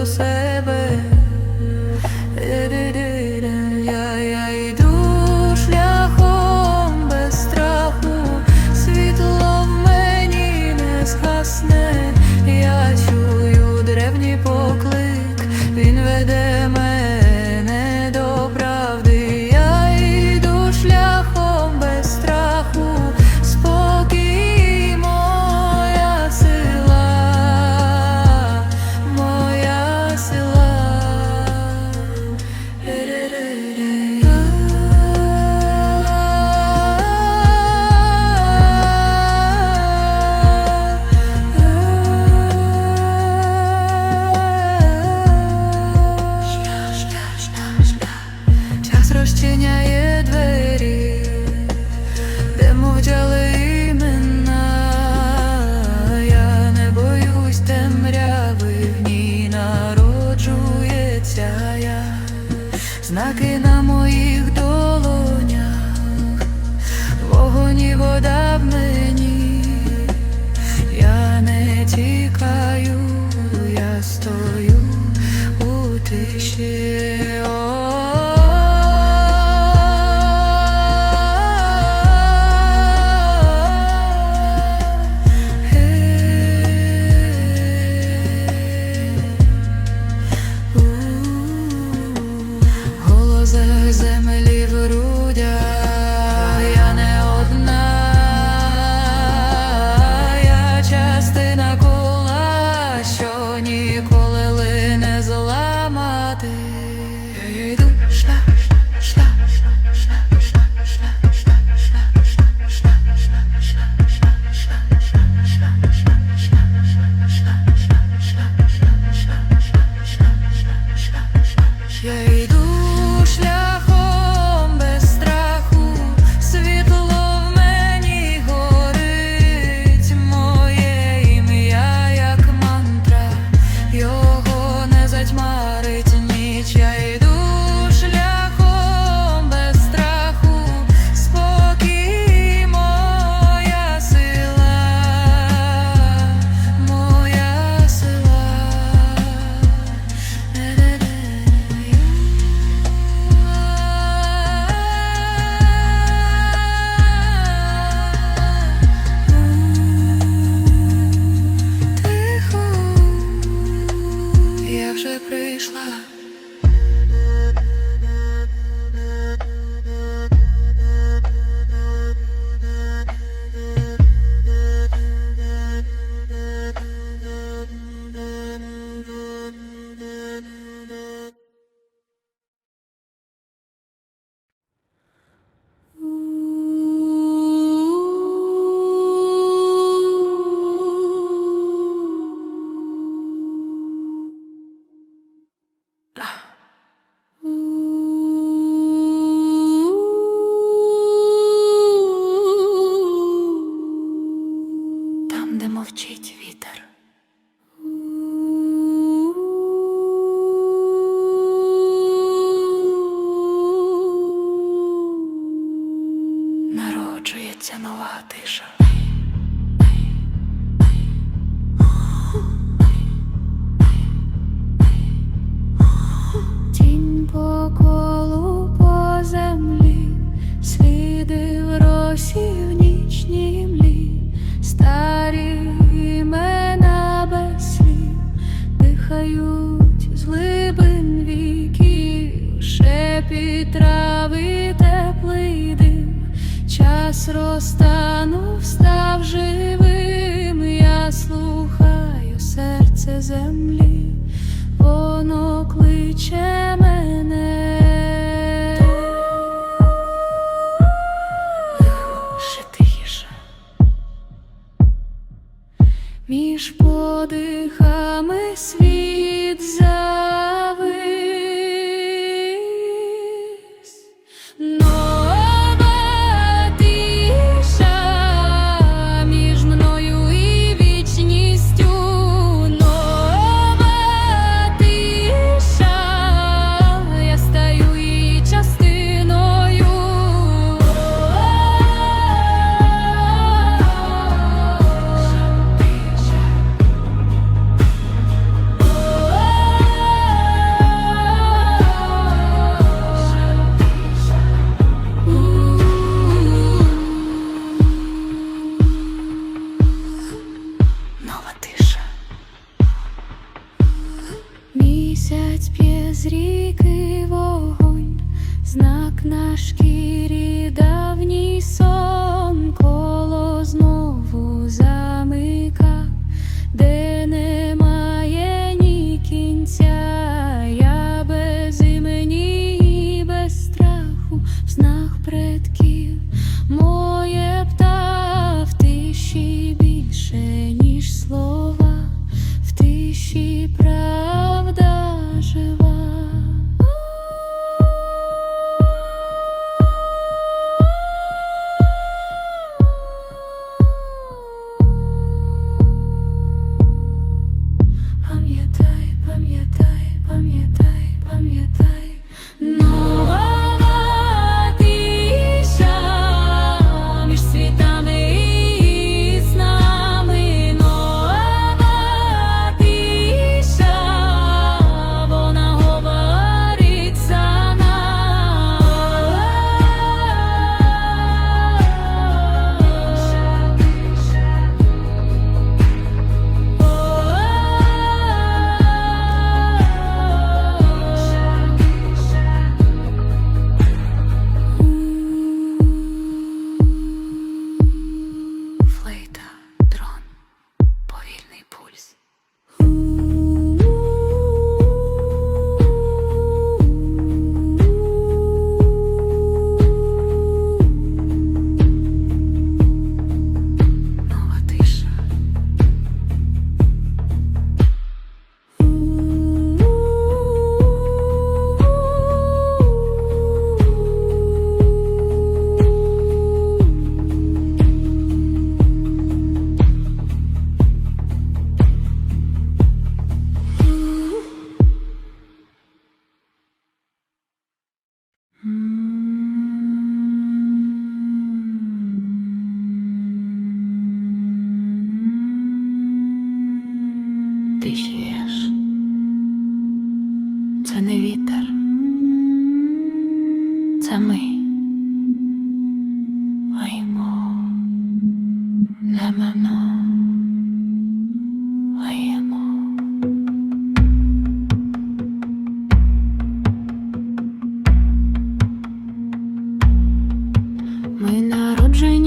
so sad. yeah. Там, де мовчить вітер. розтанув, став живим, я слухаю серце землі, воно кличе.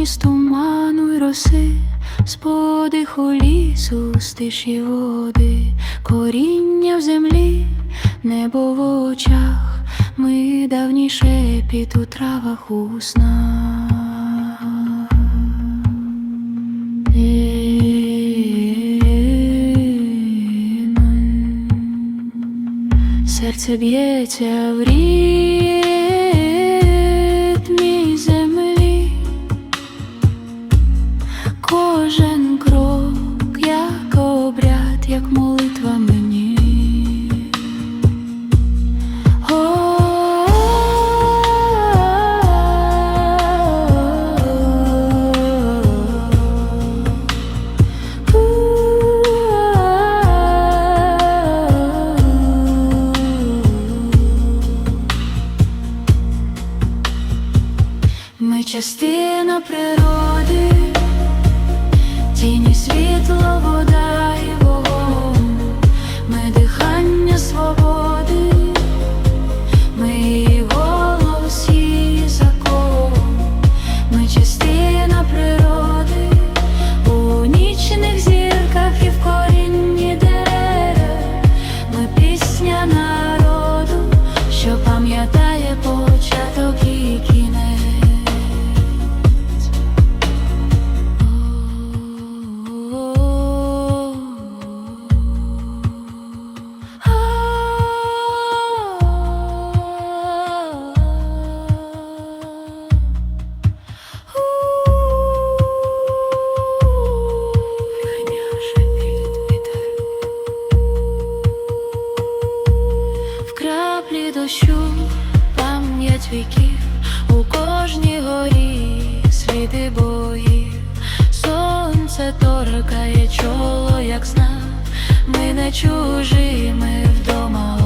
З туману й роси, з лісу, з тиші води, коріння в землі, небо в очах, ми давніше під у травах у снах. сердце в ритм. дощу пам'ять віків у кожній горі сліди боїв, сонце торкає чоло, як знав, ми не чужими вдома.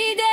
every day.